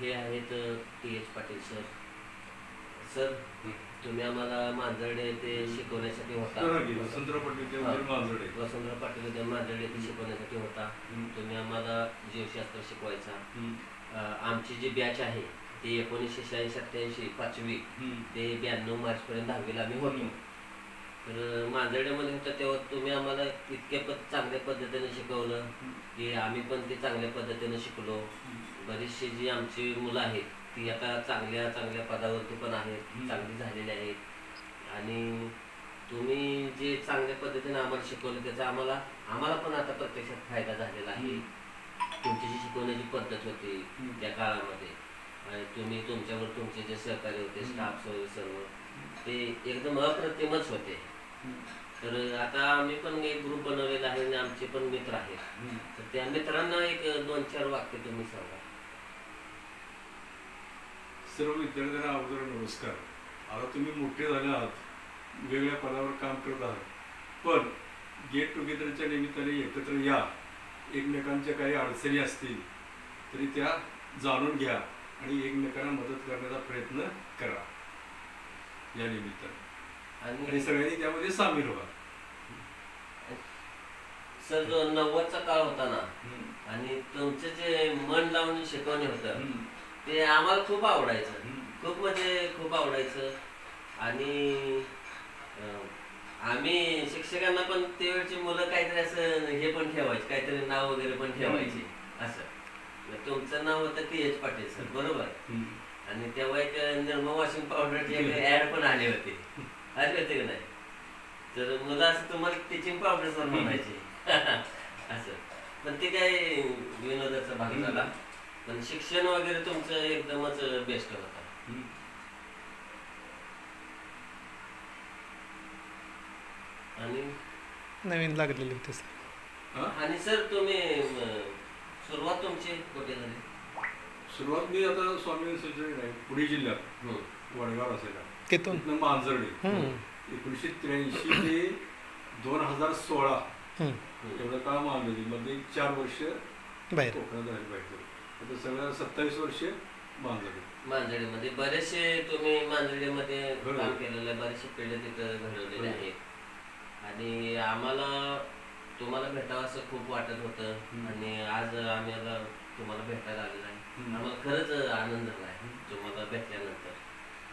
हे आहेत T H Patil sir. Sir तुम्ही आम्हाला मांजरडे ते शिकवण्यासाठी होता. वसंतराव पाटील मांजरडे. वसंतराव पाटील मांजरडे ते शिकवण्यासाठी होता. तुम्ही आम्हाला जीवशास्त्र शिकवायचा. आमची जी बॅच आहे ती एकोणीसशे शहाऐंशी सत्याऐंशी पाचवी. ते ब्याण्णव मार्चपर्यंत दहावीला आम्ही होतो. तर मांजरड्यामध्ये होतं तेव्हा तुम्ही आम्हाला इतक्या पद चांगल्या पद्धतीने शिकवलं की आम्ही पण ते चांगल्या पद्धतीने शिकलो. बरीचशी जी आमची मुलं आहेत ती आता चांगल्या चांगल्या पदावरती पण आहेत. चांगली झालेली आहेत आणि तुम्ही जे चांगल्या पद्धतीने आम्हाला शिकवलं त्याचा आम्हाला आम्हाला पण आता प्रत्यक्षात फायदा झालेला आहे तुमची जी शिकवण्याची पद्धत होती. त्या काळामध्ये आणि तुम्ही तुमच्यावर तुमचे जे सहकारी होते. स्टाफ वगैरे सर्व ते एकदम अप्रतिमच होते. तर आता आम्ही पण एक ग्रुप बनवलेला आहे आणि आमचे पण मित्र आहेत. तर त्या मित्रांना एक दोन चार वाक्य तुम्ही सांगा सर्व विद्यार्थ्यांना अगोदर नमस्कार. आता तुम्ही मोठे झाले आहात. वेगवेगळ्या पदावर काम करत आहात. पण गेट टुगेदरच्या निमित्ताने एकत्र या. एकमेकांच्या काही अडचणी असतील तरी त्या जाणून घ्या आणि एकमेकांना मदत करण्याचा प्रयत्न करा. या निमित्ताने. आणि सगळ्यांनी त्यामध्ये सामील व्हा. सर जो नव्वदचा काळ होता ना. आणि तुमचं जे मन लावून शिकवणे होतं. ते आम्हाला खूप आवडायचं. खूप म्हणजे खूप आवडायचं. आणि आम्ही शिक्षकांना पण त्यावेळची मुलं काहीतरी असं हे पण ठेवायचे काहीतरी नाव वगैरे पण ठेवायचे. असं. तुमचं नाव होतं टी एच पाटील सर बरोबर. आणि तेव्हा एक निर्मा वॉशिंग पावडरचे ऍड पण आले होते. आले होते का नाही? तर मुलं असं तुम्हाला टीचिंग पावडर सर म्हणायचे. असं. पण ते काय विनोदाचा भाग झाला. पण शिक्षण वगैरे तुमचं एकदमच बेस्ट होता. आणि? नवीन लागलेले होते सर. हा? आणि सर तुम्ही सुरुवात तुमची कुठे झाली? सुरुवात मी आता स्वामी नाही पुणे जिल्ह्यात. हम्म. वडगाव असायला तिथून? मांजर्डे. हम्म, एकोणीसशे त्र्याऐंशी ते दोन हजार सोळा. हम्म. एवढं काम आलं मध्ये चार वर्ष बाहेर. कोकणात राहिले पाहिजे आता सगळ्या सत्तावीस वर्ष मांजर्डे मांजरीमध्ये बरेचसे तुम्ही मांजरीमध्ये बरोबर. काम केलेलं आहे बरेचसे पिढे तिथं घडवलेले. आहेत. आणि आम्हाला तुम्हाला भेटावं असं खूप वाटत होतं. हम्म. आणि आज आम्ही तुम्हाला भेटायला आलेलो आहे. हम्म. आम्हाला खरंच आनंद झाला आहे तुम्हाला भेटल्यानंतर.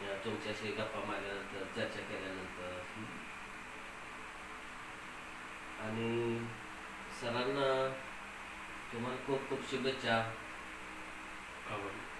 अं, तुमच्याशी गप्पा मारल्यानंतर चर्चा केल्यानंतर. आणि सरांना तुम्हाला खूप खूप शुभेच्छा. of